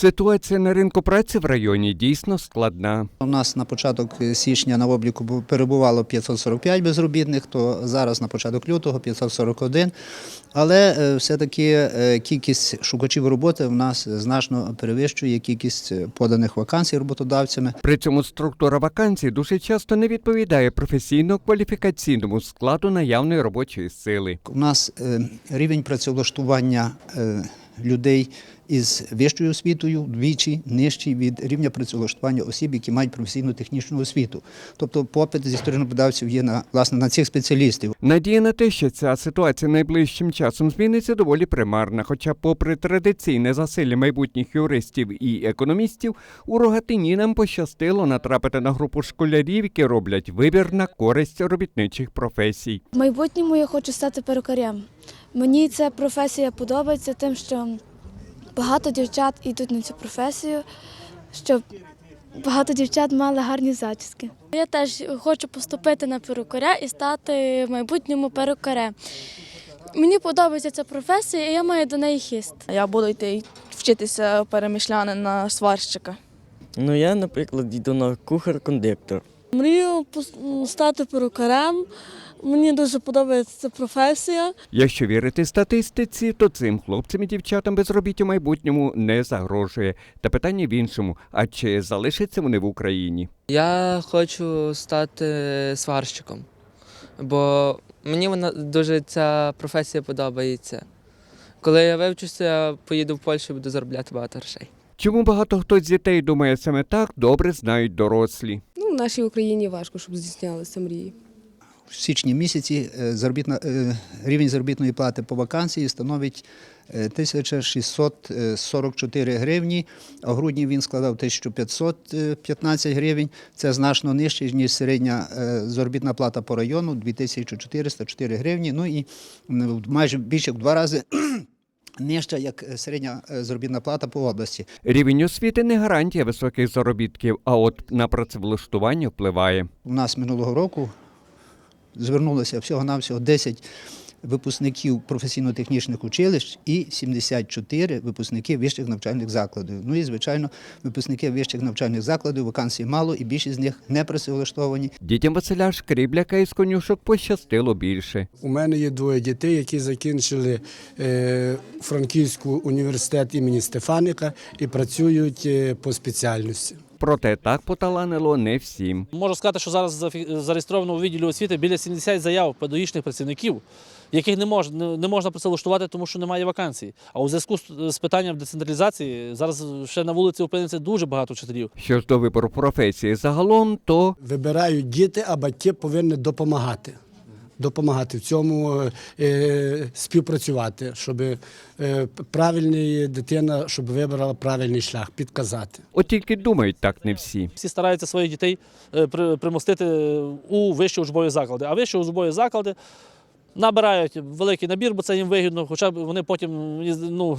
Ситуація на ринку праці в районі дійсно складна. У нас на початок січня на обліку перебувало 545 безробітних, то зараз на початок лютого 541. Але е, все-таки е, кількість шукачів роботи в нас значно перевищує кількість е, поданих вакансій роботодавцями. При цьому структура вакансій дуже часто не відповідає професійно-кваліфікаційному складу наявної робочої сили. У нас рівень працевлаштування людей із вищою освітою вдвічі нижчий від рівня працевлаштування осіб, які мають професійну технічну освіту. Тобто попит зі сторони роботодавців є на власне на цих спеціалістів. Надія на те, що ця ситуація найближчим часом зміниться, доволі примарна. Хоча, попри традиційне засилля майбутніх юристів і економістів, у Рогатині нам пощастило натрапити на групу школярів, які роблять вибір на користь робітничих професій. В майбутньому я хочу стати перукарем. Мені ця професія подобається тим, що багато дівчат йдуть на цю професію, щоб багато дівчат мали гарні зачіски. Я теж хочу поступити на перукаря і стати в майбутньому перукарем. Мені подобається ця професія, і я маю до неї хист. Я буду йти вчитися перемишляни на сварщика. Ну, я, наприклад, йду на кухар-кондиктор. Мрію стати перукарем. Мені дуже подобається ця професія. Якщо вірити статистиці, то цим хлопцям і дівчатам безробіття у майбутньому не загрожує. Та питання в іншому: а чи залишаться вони в Україні? Я хочу стати сварщиком, бо мені вона дуже ця професія подобається. Коли я вивчуся, я поїду в Польщу і буду заробляти багато грошей. Чому багато хто з дітей думає саме так, добре знають дорослі. В нашій Україні важко, щоб здійснялися мрії. В січні місяці е, заробітна, е, рівень заробітної плати по вакансії становить е, 1644 гривні, а в грудні він складав 1515 гривень. Це значно нижче, ніж середня е, заробітна плата по району 2404 гривні. Ну і майже більше в два рази нижча, як е, середня е, заробітна плата по області. Рівень освіти не гарантія високих заробітків, а от на працевлаштування впливає. У нас минулого року звернулося всього-навсього 10 випускників професійно-технічних училищ і 74 випускники вищих навчальних закладів. Ну і, звичайно, випускники вищих навчальних закладів вакансій мало, і більшість з них не працевлаштовані. Дітям Василя Шкрібляка із конюшок пощастило більше. У мене є двоє дітей, які закінчили е, Франківську університет імені Стефаника і працюють е, по спеціальності. Проте так поталанило не всім. Можу сказати, що зараз зареєстровано у відділі освіти біля 70 заяв педагогічних працівників, яких не можна, не можна працевлаштувати, тому що немає вакансій. А у зв'язку з, з питанням децентралізації зараз ще на вулиці опиниться дуже багато вчителів. Що ж до вибору професії загалом, то Вибирають діти, а батьки повинні допомагати. Допомагати в цьому е, співпрацювати, щоб е, правильна дитина, щоб вибрала правильний шлях, підказати. от тільки думають так не всі. Всі стараються своїх дітей е, при- примостити у вищі учбові заклади. А вищі учбові заклади набирають великий набір, бо це їм вигідно, хоча б вони потім ну,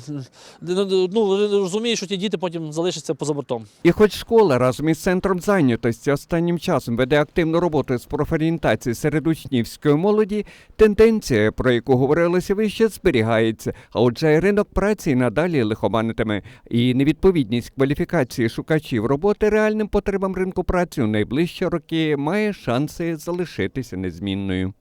ну, розуміють, що ті діти потім залишаться поза бортом. І хоч школа разом із центром зайнятості останнім часом веде активну роботу з профорієнтації серед учнівської молоді, тенденція, про яку говорилося вище, зберігається. А отже, ринок праці надалі лихоманитиме. І невідповідність кваліфікації шукачів роботи реальним потребам ринку праці у найближчі роки має шанси залишитися незмінною.